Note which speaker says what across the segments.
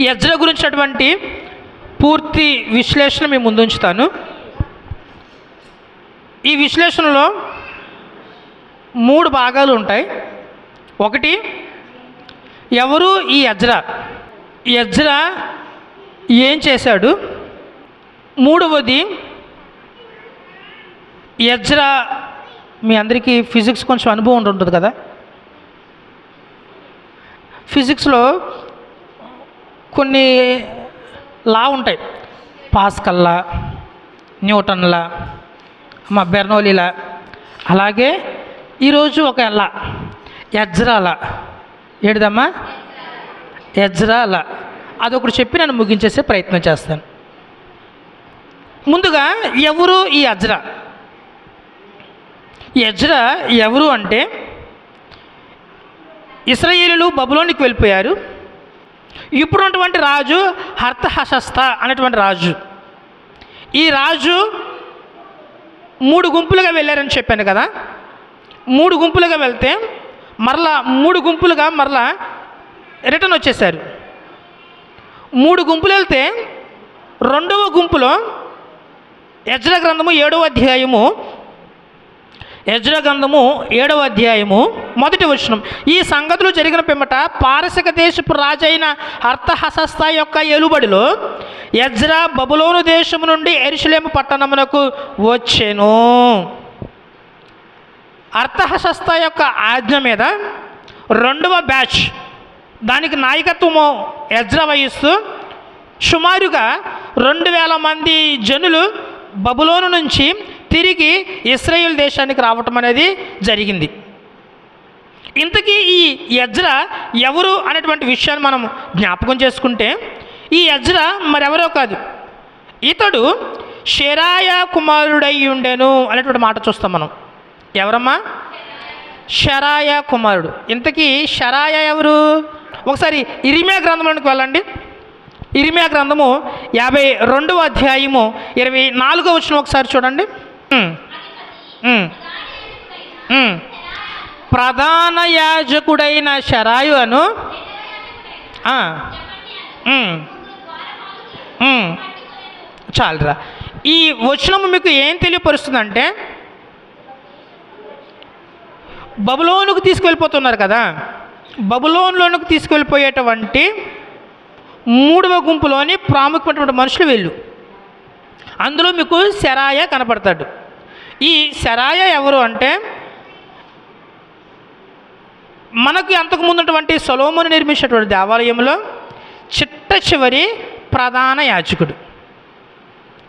Speaker 1: ఎజ్ర గురించినటువంటి పూర్తి విశ్లేషణ మీ ముందు ఉంచుతాను ఈ విశ్లేషణలో మూడు భాగాలు ఉంటాయి. ఒకటి ఎవరు ఈ అజ్రా ఈ ఏం చేశాడు? మూడవది ఈ మీ అందరికీ ఫిజిక్స్ కొంచెం అనుభవం ఉంటుంది కదా? ఫిజిక్స్లో కొన్ని లా ఉంటాయి. పాస్కల్లా న్యూటన్లా మా బెర్నోలీలా. అలాగే ఈరోజు ఒక లా ఎజ్రాలా ఏడిదమ్మా? ఎజ్రాలా అదొకటి చెప్పి నేను ముగించేసే ప్రయత్నం చేస్తాను. ముందుగా ఎవరు ఈ అజ్రా ఈ అజ్రా ఎవరు అంటే ఇస్రాయేలీలు బబులోనికి వెళ్ళిపోయారు. ఇప్పుడున్నటువంటి రాజు హర్తహశస్త అనేటువంటి రాజు. ఈ రాజు మూడు గుంపులుగా వెళ్ళారని చెప్పాను కదా. మూడు గుంపులుగా వెళ్తే మరలా మూడు గుంపులుగా మరలా రిటర్న్ వచ్చేసారు. మూడు గుంపులు వెళ్తే రెండవ గుంపులో యజ్ర గ్రంథము ఏడవ అధ్యాయము యజ్ర ఏడవ అధ్యాయము మొదటి వచనం. ఈ సంగతులు జరిగిన పిమ్మట పారసిక దేశపు రాజైన అర్థహసస్త యొక్క ఎలుబడిలో యజ్రా బబులోను దేశము నుండి ఎరుషలేము పట్టణమునకు వచ్చెను. అర్థహసస్త యొక్క ఆజ్ఞ మీద రెండవ బ్యాచ్ దానికి నాయకత్వము యజ్ర వహిస్తూ సుమారుగా రెండు వేల మంది జనులు బబులోను నుంచి తిరిగి ఇస్రాయేల్ దేశానికి రావటం అనేది జరిగింది. ఇంతకీ ఈ యజ్ర ఎవరు అనేటువంటి విషయాన్ని మనం జ్ఞాపకం చేసుకుంటే ఈ యజ్ర మరెవరో కాదు ఇతడు షెరాయ కుమారుడై ఉండెను అనేటువంటి మాట చూస్తాం మనం. ఎవరమ్మా? షరాయ కుమారుడు. ఇంతకీ షరాయ ఎవరు? ఒకసారి ఇరిమియా గ్రంథంలోనికి వెళ్ళండి. ఇరిమియా గ్రంథము యాభై రెండవ అధ్యాయము ఇరవై నాలుగో వచ్చిన ఒకసారి చూడండి. ప్రధాన యాజకుడైన షరాయు చాలరా చాలురా. ఈ వచనము మీకు ఏం తెలియపరుస్తుందంటే బబులోనుకు తీసుకువెళ్ళిపోతున్నారు కదా. బబులోన్లోనికి తీసుకువెళ్ళిపోయేటువంటి మూడవ గుంపులోని ప్రాముఖ్యమైనటువంటి మనుషులు వీళ్ళు. అందులో మీకు శరాయ కనపడతాడు. ఈ శరాయ ఎవరు అంటే మనకు అంతకు ముందున్నటువంటి సొలోమును నిర్మించినటువంటి దేవాలయంలో చిట్ట చివరి ప్రధాన యాచకుడు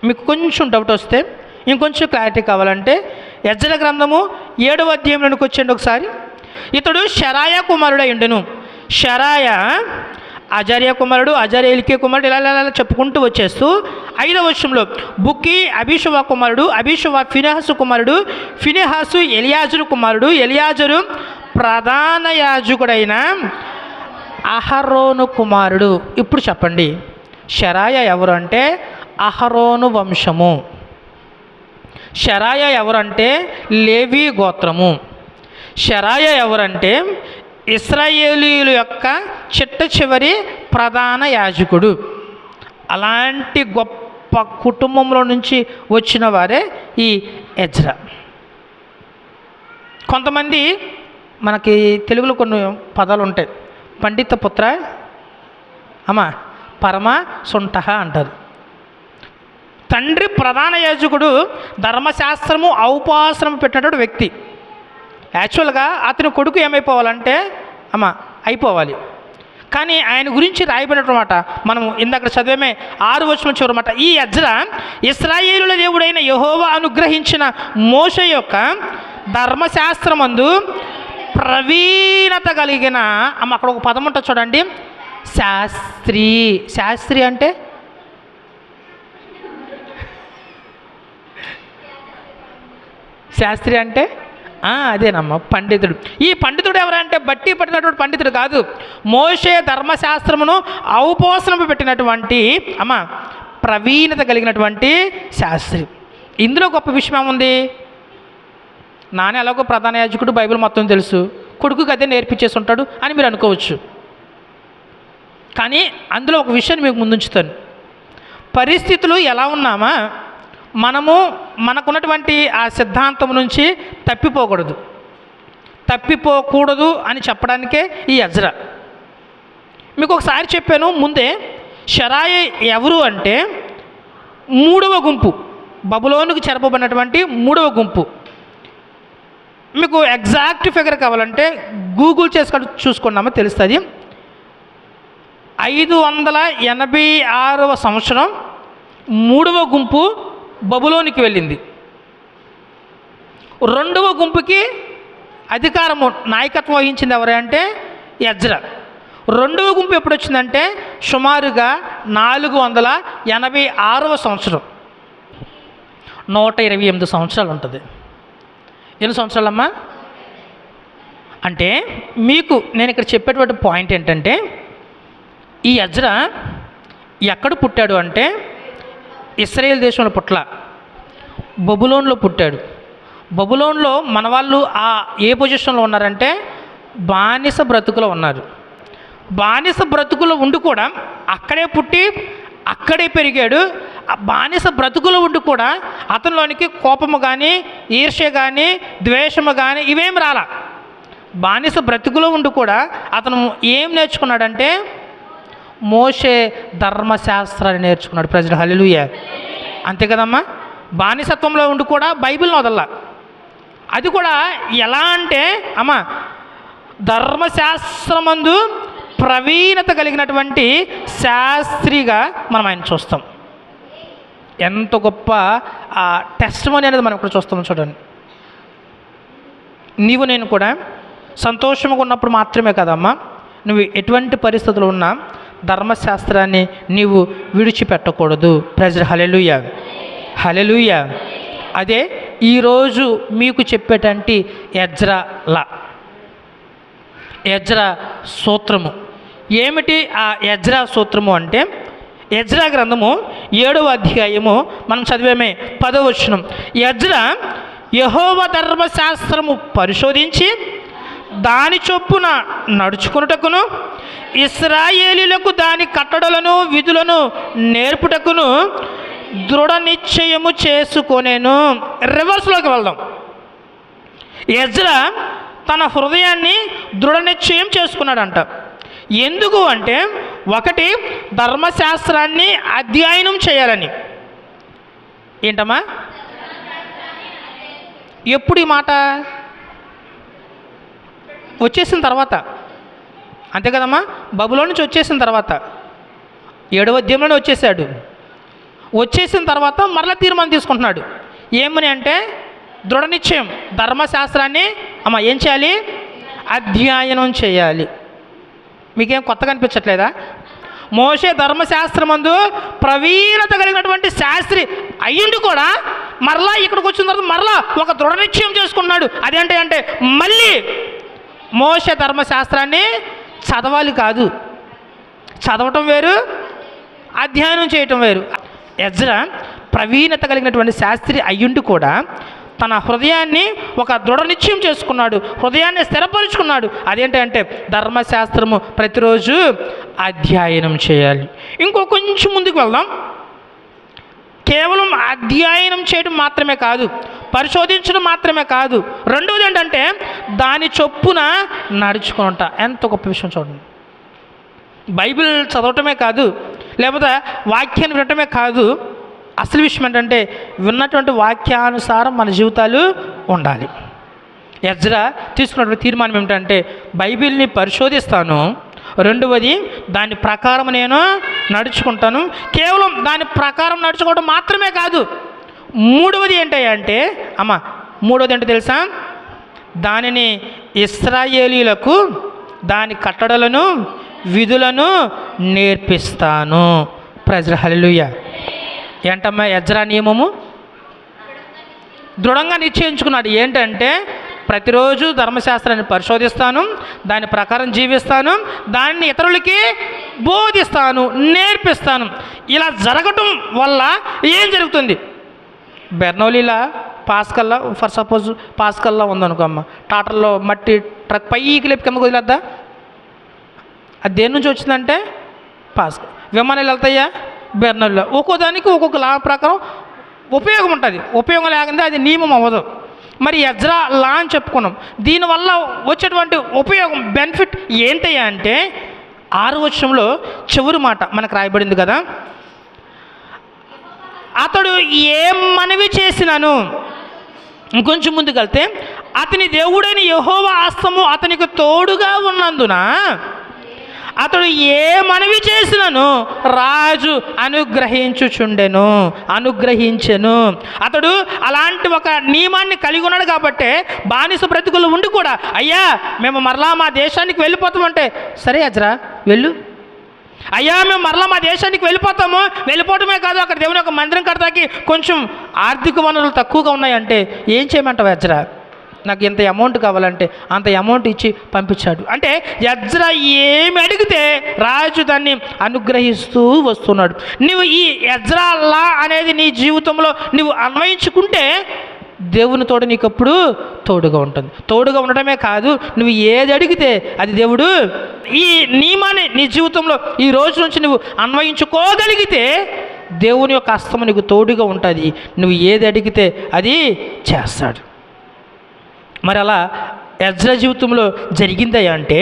Speaker 1: మీకు కొంచెం డౌట్ వస్తే ఇంకొంచెం క్లారిటీ కావాలంటే యజ్జల గ్రంథము ఏడవ అధ్యాయంలోనికి వచ్చండి ఒకసారి. ఇతడు శరాయ కుమారుడై ఉండెను. శరాయ ఆచార్య కుమారుడు ఆచార్య ఎలికే కుమారుడు ఇలా ఇలా చెప్పుకుంటూ వచ్చేస్తూ ఐదవ వర్షంలో బుక్కి అభిషవ కుమారుడు అభిషవ ఫినహసు కుమారుడు ఫినిహాసు ఎలియాజరు కుమారుడు ఎలియాజరు ప్రధాన యాజకుడైన అహరోను కుమారుడు. ఇప్పుడు చెప్పండి షరాయ ఎవరు అంటే అహరోను వంశము. షరాయ ఎవరంటే లేవి గోత్రము. షరాయ ఎవరంటే ఇస్రాయేలీల యొక్క చిట్ట చివరి ప్రధాన యాజకుడు. అలాంటి గొప్ప కుటుంబంలో నుంచి వచ్చిన వారే ఈ ఎజ్రా. కొంతమంది మనకి తెలుగులో కొన్ని పదాలు ఉంటాయి. పండిత పుత్ర అమ్మా పరమ సొంట అంటారు. తండ్రి ప్రధాన యాజకుడు ధర్మశాస్త్రము ఔపాసనము పెట్టినటువంటి వ్యక్తి. యాక్చువల్గా అతని కొడుకు ఏమైపోవాలంటే అమ్మ అయిపోవాలి. కానీ ఆయన గురించి రాయబడినమాట మనం ఇందాక చదివేమే ఆరు వచ్చిన చూడమాట ఈ అజ్ర ఇస్రాయేలుల దేవుడైన యహోవా అనుగ్రహించిన మోష యొక్క ధర్మశాస్త్రమందు ప్రవీణత కలిగిన అమ్మ అక్కడ ఒక పదం ఉంటుంది చూడండి. శాస్త్రి. శాస్త్రి అంటే? శాస్త్రి అంటే? అదేనమ్మా పండితుడు. ఈ పండితుడు ఎవరంటే బట్టి పట్టినటువంటి పండితుడు కాదు. మోషే ధర్మశాస్త్రమును ఔపోసనము పెట్టినటువంటి అమ్మ ప్రవీణత కలిగినటువంటి శాస్త్రి. ఇందులో గొప్ప విషయం ఏముంది? నాన్న ఎలాగో ప్రధాన యాజకుడు బైబిల్ మొత్తం తెలుసు. కొడుకు అదే నేర్పించేసి ఉంటాడు అని మీరు అనుకోవచ్చు. కానీ అందులో ఒక విషయాన్ని మీకు ముందుంచుతాను పరిస్థితులు ఎలా ఉన్నామా మనము మనకున్నటువంటి ఆ సిద్ధాంతం నుంచి తప్పిపోకూడదు. తప్పిపోకూడదు అని చెప్పడానికే ఈ అజ్ర. మీకు ఒకసారి చెప్పాను ముందే షరాయి ఎవరు అంటే మూడవ గుంపు బబులోనికి చెరపబడినటువంటి మూడవ గుంపు. మీకు ఎగ్జాక్ట్ ఫిగర్ కావాలంటే గూగుల్ చేసుకొని చూసుకున్నామో తెలుస్తుంది. ఐదు వందల ఎనభై ఆరవ సంవత్సరం మూడవ గుంపు బబులోనికి వెళ్ళింది. రెండవ గుంపుకి అధికారము నాయకత్వం వహించింది ఎవరంటే యజ్ర. రెండవ గుంపు ఎప్పుడు వచ్చిందంటే సుమారుగా నాలుగు వందల ఎనభై ఆరవ సంవత్సరం. నూట ఇరవై ఎనిమిది సంవత్సరాలు ఉంటుంది. ఎన్ని సంవత్సరాలమ్మా? అంటే మీకు నేను ఇక్కడ చెప్పేటువంటి పాయింట్ ఏంటంటే ఈ అజ్ర ఎక్కడ పుట్టాడు అంటే ఇస్రాయేల్ దేశంలో పుట్ల. బబులోన్లో పుట్టాడు. బబులోన్లో మన వాళ్ళు ఆ ఏ పొజిషన్లో ఉన్నారంటే బానిస బ్రతుకులో ఉన్నారు. బానిస బ్రతుకులో ఉండి కూడా అక్కడే పుట్టి అక్కడే పెరిగాడు. ఆ బానిస బ్రతుకులు ఉండి కూడా అతనిలోనికి కోపము కానీ ఈర్ష్య కానీ ద్వేషము కానీ ఇవేం రాలా. బానిస బ్రతుకులో ఉండి కూడా అతను ఏం నేర్చుకున్నాడంటే మోషే ధర్మశాస్త్రాన్ని నేర్చుకున్నాడు. ప్రజలు హలిలుయ అంతే కదమ్మా? బానిసత్వంలో ఉండి కూడా బైబిల్ని వదల్లా అది కూడా ఎలా అంటే అమ్మ ధర్మశాస్త్రమందు ప్రవీణత కలిగినటువంటి శాస్త్రిగా మనం ఆయన చూస్తాం. ఎంత గొప్ప టెస్ట్ అనేది మనం ఇక్కడ చూస్తాం చూడండి. నీవు నేను కూడా సంతోషంగా ఉన్నప్పుడు మాత్రమే కదమ్మా నువ్వు ఎటువంటి పరిస్థితులు ఉన్నా ధర్మశాస్త్రాన్ని నీవు విడిచిపెట్టకూడదు. ప్రజలు హలెలుయ హలెలుయ అదే ఈరోజు మీకు చెప్పేటంటి ఎజ్రలా ఎజ్రా సూత్రము. ఏమిటి ఆ ఎజ్రా సూత్రము అంటే? ఎజ్రా గ్రంథము ఏడవ అధ్యాయము మనం చదివేమే పదవచనం ఎజ్రా యహోవ ధర్మశాస్త్రము పరిశోధించి దాని చొప్పున నడుచుకున్నటకును ఇస్రాయేలీలకు దాని కట్టడలను విధులను నేర్పుటకును దృఢ నిశ్చయము చేసుకొనేను. రివర్స్లోకి వెళ్దాం. ఎజ్రా తన హృదయాన్ని దృఢ నిశ్చయం చేసుకున్నాడంట. ఎందుకు అంటే ఒకటి ధర్మశాస్త్రాన్ని అధ్యయనం చేయాలని. ఏంటమ్మా? ఎప్పుడు ఈ మాట? వచ్చేసిన తర్వాత. అంతే కదమ్మా? బబులో నుంచి వచ్చేసిన తర్వాత. ఏడవ అధ్యాయంలోనే వచ్చేసాడు. వచ్చేసిన తర్వాత మరలా తీర్మానం తీసుకుంటున్నాడు. ఏమని అంటే దృఢ నిశ్చయం. ధర్మశాస్త్రాన్ని అమ్మ ఏం చేయాలి? అధ్యయనం చేయాలి. మీకేం కొత్తగా అనిపించట్లేదా? మోసే ధర్మశాస్త్రమందు ప్రవీణత కలిగినటువంటి శాస్త్రి అయ్యుండి కూడా మరలా ఇక్కడికి వచ్చిన తర్వాత మరలా ఒక దృఢ నిశ్చయం చేసుకున్నాడు అదేంటి అంటే మళ్ళీ మోసే ధర్మశాస్త్రాన్ని చదవాలి కాదు. చదవటం వేరు అధ్యయనం చేయటం వేరు. ఎజ్రా ప్రవీణత కలిగినటువంటి శాస్త్రి అయ్యుండి కూడా తన హృదయాన్ని ఒక దృఢ నిశ్చయం చేసుకున్నాడు. హృదయాన్ని స్థిరపరుచుకున్నాడు. అదేంటంటే ధర్మశాస్త్రము ప్రతిరోజు అధ్యయనం చేయాలి. ఇంకో కొంచెం ముందుకు వెళ్దాం. కేవలం అధ్యయనం చేయడం మాత్రమే కాదు పరిశోధించడం మాత్రమే కాదు. రెండవది ఏంటంటే దాని చొప్పున నడుచుకుంటా ఎంత గొప్ప విషయం చూడండి. బైబిల్ చదవటమే కాదు లేకపోతే వాక్యాన్ని వినటమే కాదు అసలు విషయం ఏంటంటే విన్నటువంటి వాక్యానుసారం మన జీవితాలు ఉండాలి. ఎజ్రా తీసుకున్నటువంటి తీర్మానం ఏమిటంటే బైబిల్ని పరిశోధిస్తాను రెండవది దాని ప్రకారం నేను నడుచుకుంటాను. కేవలం దాని ప్రకారం నడుచుకోవడం మాత్రమే కాదు. మూడవది ఏంటంటే అమ్మ మూడవది ఏంటో తెలుసా? దానిని ఇస్రాయేలీలకు దాని కట్టడలను విధులను నేర్పిస్తాను. ప్రజల హల్లెలూయా ఏంటమ్మా యజ్రా నియమము? దృఢంగా నిశ్చయించుకున్నాడు. ఏంటంటే ప్రతిరోజు ధర్మశాస్త్రాన్ని పరిశోధిస్తాను దాని ప్రకారం జీవిస్తాను దాన్ని ఇతరులకి బోధిస్తాను నేర్పిస్తాను. ఇలా జరగటం వల్ల ఏం జరుగుతుంది? బెర్నౌలీలా పాస్కల్లా ఫర్ సపోజ్ పాస్కల్లా ఉందనుకో అమ్మ టాటర్లో మట్టి ట్రక్ పైకి లేపి కిందకు వదిలేద్దా? అది దేని నుంచి వచ్చిందంటే పాస్కల్ విమానాలు వెళ్తాయా? బెర్నౌలీలో. ఒక్కో దానికి ఒక్కొక్క లా ప్రకారం ఉపయోగం ఉంటుంది. ఉపయోగం లేకుండా అది నియమం అవ్వదు. మరి ఎజ్రా లా అని చెప్పుకున్నాం. దీనివల్ల వచ్చేటువంటి ఉపయోగం బెనిఫిట్ ఏంటయ్యా అంటే ఆరు వచ్చంలో చివరి మాట మనకు రాయబడింది కదా. అతడు ఏం మనవి చేసినాను? ఇంకొంచెం ముందుకెళ్తే అతని దేవుడైన యహోవ ఆస్తము అతనికి తోడుగా ఉన్నందున అతడు ఏ మనవి చేసినను రాజు అనుగ్రహించుచుండెను అనుగ్రహించెను. అతడు అలాంటి ఒక నియమాన్ని కలిగి ఉన్నాడు కాబట్టి బానిస బ్రతుకులు ఉండి కూడా అయ్యా మేము మరలా మా దేశానికి వెళ్ళిపోతామంటే సరే అజ్రా వెళ్ళు. అయ్యా మేము మరలా మా దేశానికి వెళ్ళిపోతాము. వెళ్ళిపోవటమే కాదు అక్కడ దేవుని యొక్క మందిరం కడతాకి కొంచెం ఆర్థిక వనరులు తక్కువగా ఉన్నాయంటే ఏం చేయమంటావు అజ్రా? నాకు ఇంత అమౌంట్ కావాలంటే అంత అమౌంట్ ఇచ్చి పంపించాడు. అంటే యజ్రా ఏమి అడిగితే రాజు దాన్ని అనుగ్రహిస్తూ వస్తున్నాడు. నువ్వు ఈ యజ్రా అనేది నీ జీవితంలో నువ్వు అన్వయించుకుంటే దేవుని తోడు నీకు అప్పుడు తోడుగా ఉంటుంది. తోడుగా ఉండటమే కాదు నువ్వు ఏది అడిగితే అది దేవుడు ఈ నియమాన్ని నీ జీవితంలో ఈ రోజు నుంచి నువ్వు అన్వయించుకోగలిగితే దేవుని యొక్క హస్తము నీకు తోడుగా ఉంటుంది. నువ్వు ఏది అడిగితే అది చేస్తాడు. మరి అలా ఎజ్ర జీవితంలో జరిగిందా అంటే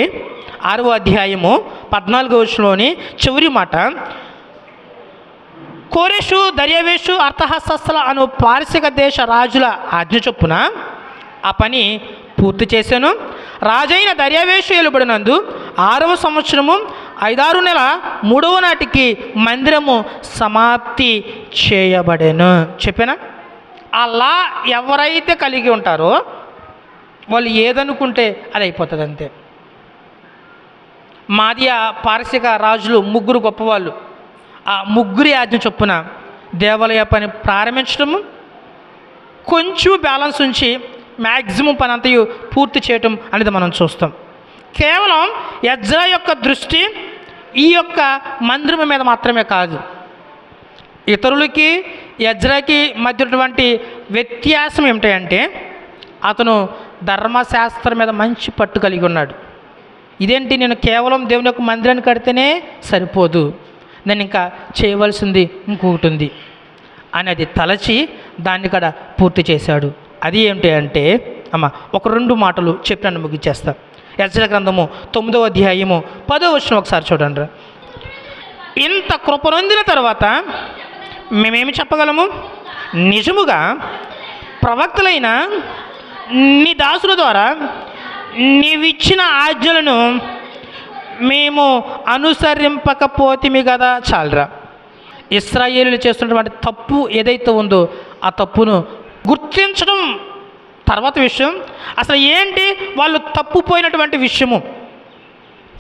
Speaker 1: ఆరవ అధ్యాయము పద్నాలుగో వచనంలోని చివరి మాట కోరేషు దర్యావేషు అర్థహస్తస్థల అను పారసిక దేశ రాజుల ఆజ్ఞ చొప్పున ఆ పని పూర్తి చేశాను. రాజైన దర్యావేషు ఏలుబడినందు ఆరవ సంవత్సరము ఐదారు నెల మూడవ నాటికి మందిరము సమాప్తి చేయబడెను. చెప్పానా? అలా ఎవరైతే కలిగి ఉంటారో వాళ్ళు ఏదనుకుంటే అది అయిపోతుంది అంతే మాదియ పారసిక రాజులు ముగ్గురు గొప్పవాళ్ళు. ఆ ముగ్గురి ఆజ్ఞ చొప్పున దేవాలయ పని ప్రారంభించడము కొంచెం బ్యాలెన్స్ ఉంచి మ్యాక్సిమం పని అంతయు పూర్తి చేయటం అనేది మనం చూస్తాం. కేవలం యజ్రా యొక్క దృష్టి ఈ యొక్క మందిరం మీద మాత్రమే కాదు. ఇతరులకి యజ్రాకి మధ్య ఉన్నటువంటి వ్యత్యాసం ఏమిటంటే అతను ధర్మశాస్త్రం మీద మంచి పట్టు కలిగి ఉన్నాడు. ఇదేంటి? నేను కేవలం దేవుని యొక్క మందిరాన్ని కడితేనే సరిపోదు. నేను ఇంకా చేయవలసింది ఇంకొకటి ఉంది. అనేది తలచి దాన్ని కూడా పూర్తి చేశాడు. అది ఏమిటి అంటే అమ్మ ఒక రెండు మాటలు చెప్పినాను ముగించేస్తా యజ్ర గ్రంథము తొమ్మిదో అధ్యాయము పదో వచ్చిన ఒకసారి చూడండి ఇంత కృపనొందిన తర్వాత మేమేమి చెప్పగలము? నిజముగా ప్రవక్తలైన నీ దాసుల ద్వారా నీవిచ్చిన ఆజ్ఞలను మేము అనుసరింపకపోతిమి కదా చాలరా. ఇస్రాయేలు చేస్తున్నటువంటి తప్పు ఏదైతే ఉందో ఆ తప్పును గుర్తించడం తర్వాత విషయం. అసలు ఏంటి వాళ్ళు తప్పుపోయినటువంటి విషయము?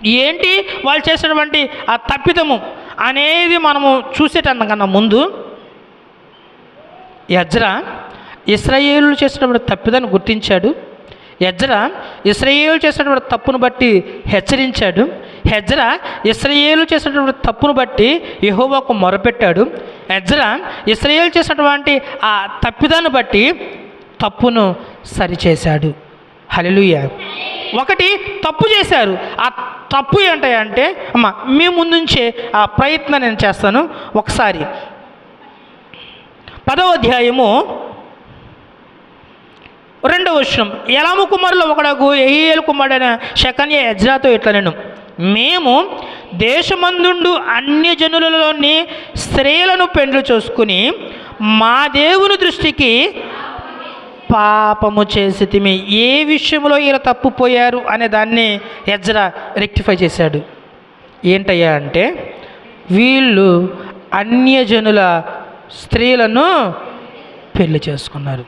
Speaker 1: ఏంటి వాళ్ళు చేసినటువంటి ఆ తప్పిదము అనేది మనము చూసేటకన్నా ముందు యజ్రా ఇస్రాయేలు చేసినటువంటి తప్పిదాన్ని గుర్తించాడు. యజ్రా ఇస్రాయేలు చేసినటువంటి తప్పును బట్టి హెచ్చరించాడు. హెజ్రా ఇస్రాయేలు చేసినటువంటి తప్పును బట్టి యహోవాకు మొరపెట్టాడు. హెజ్రా ఇస్రాయేలు చేసినటువంటి ఆ తప్పిదాన్ని బట్టి తప్పును సరిచేశాడు. హల్లెలూయా. ఒకటి తప్పు చేశారు. ఆ తప్పు ఏంటంటే అమ్మ మీ ముందుంచే ఆ ప్రయత్నం నేను చేస్తాను. ఒకసారి పదవ అధ్యాయము రెండవ విషయం ఎలాము కుమారులు ఒకడకు ఎహియేలు కుమారుడైన శకన్య యజ్రాతో ఇట్లా నేను మేము దేశమందుండు అన్య జనులలోని స్త్రీలను పెండ్లు చూసుకుని మా దేవుని దృష్టికి పాపము చేసి తిమి ఏ విషయంలో ఈయన తప్పుపోయారు అనే దాన్ని ఎజ్రా రెక్టిఫై చేశాడు. ఏంటయ్యా అంటే వీళ్ళు అన్యజనుల స్త్రీలను పెళ్ళి చేసుకున్నారు.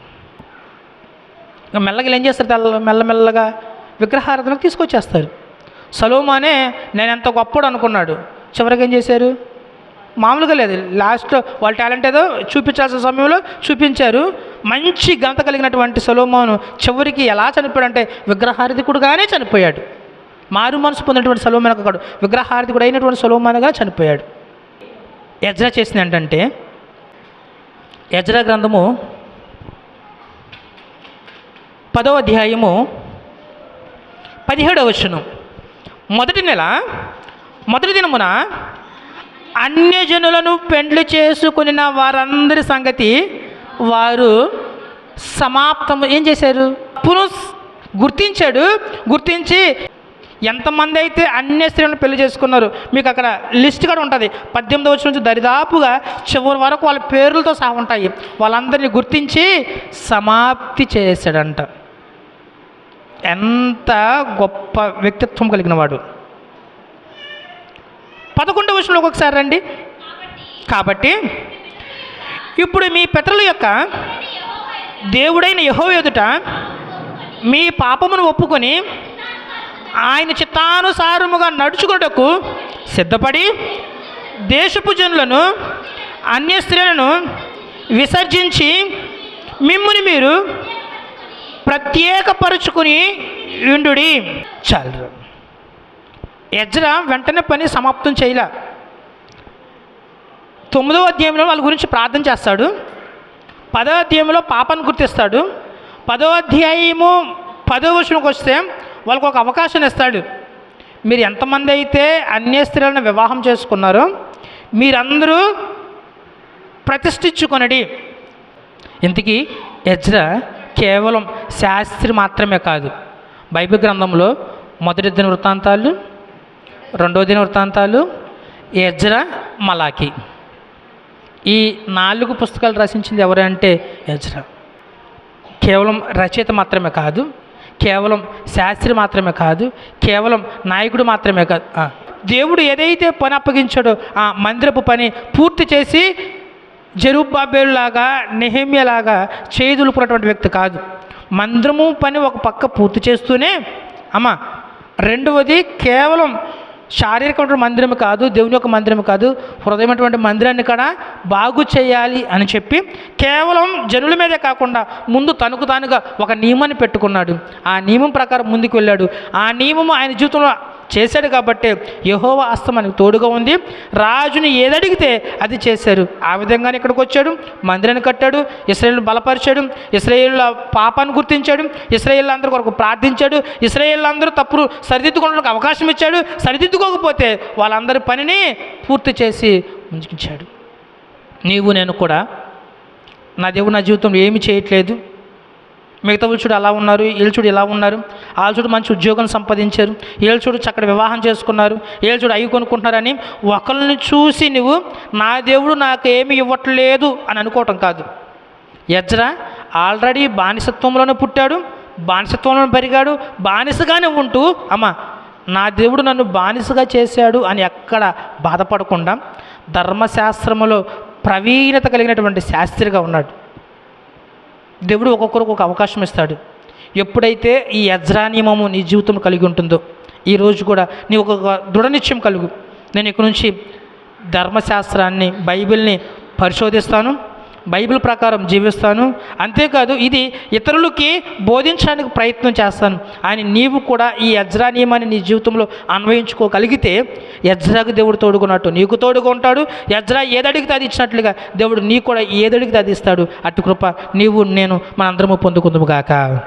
Speaker 1: మెల్లగా ఏం చేస్తారు తెల్ల మెల్లమెల్లగా విగ్రహారాధనకు తీసుకొచ్చేస్తారు. సలోమానే నేను ఎంత గొప్పడు అనుకున్నాడు. చివరికి ఏం చేశారు? మామూలుగా లేదు. లాస్ట్ వాళ్ళ టాలెంట్ ఏదో చూపించాల్సిన సమయంలో చూపించారు. మంచి ఘనత కలిగినటువంటి సలోమాను చివరికి ఎలా చనిపోయాడంటే విగ్రహారధికుడుగానే చనిపోయాడు. మారు మనసు పొందినటువంటి సలోమాన్ కాడు విగ్రహారధికుడు అయినటువంటి సలోమానగా చనిపోయాడు. యజ్రా చేసింది ఏంటంటే యజ్రా గ్రంథము పదవ అధ్యాయము పదిహేడవ వచనం. మొదటి నెల మొదటి దినమున అన్యజనులను పెండ్లు చేసుకుని వారందరి సంగతి వారు సమాప్తము ఏం చేశారు? పునః గుర్తించాడు. గుర్తించి ఎంతమంది అయితే అన్య స్త్రీలను పెళ్ళి చేసుకున్నారు మీకు అక్కడ లిస్ట్ కూడా ఉంటుంది. పద్దెనిమిది వచ్చిన నుంచి దరిదాపుగా చివరి వరకు వాళ్ళ పేర్లతో సహా ఉంటాయి. వాళ్ళందరినీ గుర్తించి సమాప్తి చేశాడంట. ఎంత గొప్ప వ్యక్తిత్వం కలిగిన వాడు పదకొండవ విషయంలోకి ఒకసారి రండి. కాబట్టి ఇప్పుడు మీ పితరుల యొక్క దేవుడైన యహో ఎదుట మీ పాపమును ఒప్పుకొని ఆయన చిత్తానుసారముగా నడుచుకున్నటకు సిద్ధపడి దేశపు జనులను అన్య స్త్రీలను విసర్జించి మిమ్మల్ని మీరు ప్రత్యేకపరుచుకుని ఉండుడి. చాలు. ఎజ్ర వెంటనే పని సమాప్తం చేయలే. తొమ్మిదో అధ్యాయంలో వాళ్ళ గురించి ప్రార్థన చేస్తాడు. పదో అధ్యాయంలో పాపను గుర్తిస్తాడు. పదో అధ్యాయము పదో వచనంకి వస్తే వాళ్ళకు ఒక అవకాశం ఇస్తాడు. మీరు ఎంతమంది అయితే అన్య స్త్రీలను వివాహం చేసుకున్నారో మీరందరూ ప్రతిష్ఠించుకొనడి. ఇంతకీ ఎజ్రా కేవలం శాస్త్రి మాత్రమే కాదు. బైబిల్ గ్రంథంలో మొదటి దిన వృత్తాంతాలు రెండో దిన వృత్తాంతాలు ఎజ్ర మలాకి ఈ నాలుగు పుస్తకాలు రచించింది ఎవరంటే ఎజ్ర. కేవలం రచయిత మాత్రమే కాదు కేవలం శాస్త్రి మాత్రమే కాదు కేవలం నాయకుడు మాత్రమే కాదు. దేవుడు ఏదైతే పని అప్పగించాడో ఆ మందిరపు పని పూర్తి చేసి జరుబాబేలులాగా నెహమ్యలాగా చేదులుకున్నటువంటి వ్యక్తి కాదు. మంత్రము పని ఒక పక్క పూర్తి చేస్తూనే అమ్మ రెండవది కేవలం శారీరకమైన మందిరం కాదు దేవుని యొక్క మందిరం కాదు హృదయమైనటువంటి మందిరాన్ని కూడా బాగు చేయాలి అని చెప్పి కేవలం జనుల మీదే కాకుండా ముందు తనకు తానుగా ఒక నియమాన్ని పెట్టుకున్నాడు. ఆ నియమం ప్రకారం ముందుకు వెళ్ళాడు. ఆ నియమము ఆయన జీవితంలో చేశాడు కాబట్టి యహోవ హస్తం మనకు తోడుగా ఉంది. రాజుని ఏదడిగితే అది చేశారు. ఆ విధంగానే ఇక్కడికి వచ్చాడు. మందిరాన్ని కట్టాడు. ఇస్రాయేల్ బలపరిచాడు. ఇస్రాయేల్ పాపాన్ని గుర్తించాడు. ఇస్రాయేల్ కొరకు ప్రార్థించాడు. ఇస్రాయేల్ అందరూ తప్పులు సరిదిద్దుకోవడానికి అవకాశం ఇచ్చాడు. సరిదిద్దుకోకపోతే వాళ్ళందరి పనిని పూర్తి చేసి ఉంచుకుంచాడు నీవు నేను కూడా నా దేవుడు నా జీవితంలో ఏమి చేయట్లేదు. మిగతా చూడు అలా ఉన్నారు వీళ్ళు చూడు ఇలా ఉన్నారు. వాళ్ళు చూడు మంచి ఉద్యోగం సంపాదించారు. వీళ్ళు చూడు చక్కటి వివాహం చేసుకున్నారు. వీళ్ళు చూడు అవి కొనుక్కుంటున్నారని ఒకరిని చూసి నువ్వు నా దేవుడు నాకు ఏమి ఇవ్వట్లేదు అని అనుకోవటం కాదు. ఎజ్రా ఆల్రెడీ బానిసత్వంలోనే పుట్టాడు బానిసత్వంలో పెరిగాడు బానిసగానే ఉంటూ అమ్మ నా దేవుడు నన్ను బానిసగా చేశాడు అని ఎక్కడ బాధపడకుండా ధర్మశాస్త్రములో ప్రవీణత కలిగినటువంటి శాస్త్రిగా ఉన్నాడు. దేవుడు ఒక్కొక్కరికి ఒక అవకాశం ఇస్తాడు. ఎప్పుడైతే ఈ యజ్రా నియమము నీ జీవితం కలిగి ఉంటుందో ఈరోజు కూడా నీ ఒక దృఢనిశ్చయం కలుగు. నేను ఇక్కడి నుంచి ధర్మశాస్త్రాన్ని బైబిల్ని పరిశోధిస్తాను. బైబిల్ ప్రకారం జీవిస్తాను. అంతేకాదు ఇది ఇతరులకి బోధించడానికి ప్రయత్నం చేస్తాను. అని నీవు కూడా ఈ యజ్రా నియమాన్ని నీ జీవితంలో అన్వయించుకోగలిగితే యజ్రాకు దేవుడు తోడుకున్నట్టు నీకు తోడుగా ఉంటాడు. యజ్రా ఏదడిగితే అది ఇచ్చినట్లుగా దేవుడు నీ కూడా ఏదడిగితే అది ఇస్తాడు. అటు కృప నీవు నేను మనందరము పొందుకుందుము గాక.